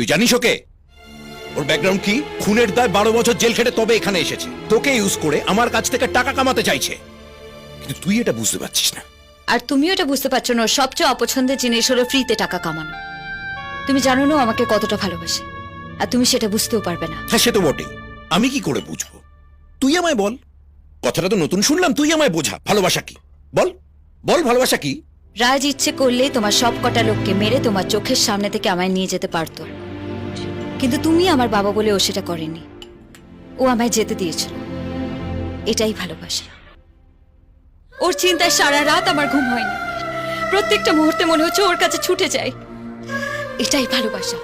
তুই জানিস ওকে? ওর ব্যাকগ্রাউন্ড কি? খুনের দায় বারো বছর জেল খেটে তবে এখানে এসেছে। তোকে ইউজ করে আমার কাছ থেকে টাকা কামাতে চাইছে। কিন্তু তুই এটা বুঝতে পারছিস না। আর তুমিও এটা বুঝতে পারছ না ওর সবচেয়ে অপছন্দের জিনিস হলো ফ্রিতে টাকা কামানো। তুমি জানো না ও আমাকে কতটা ভালোবাসে আর তুমি সেটা বুঝতেও পারবে না। হ্যাঁ সে তো বটেই। আমি কি করে বুঝব? তুই আমায় বল। কথাটা তো নতুন শুনলাম তুই আমায় বোঝা। ভালোবাসা কি? বল। বল ভালোবাসা কি? রাজ ইচ্ছে করলেই তোমার সব কটা লোককে মেরে তোমার চোখের সামনে থেকে আমায় নিয়ে যেতে পারতো। কিন্তু তুমি আমার বাবা বলে ও সেটা করেনি। ও আমায় যেতে দিয়েছিল। এটাই ভালোবাসা। ওর চিন্তায় সারা রাত আমার ঘুম হয়নি। প্রত্যেকটা মুহূর্তে মনে হচ্ছে ওর কাছে ছুটে যায় এটাই ভালোবাসা।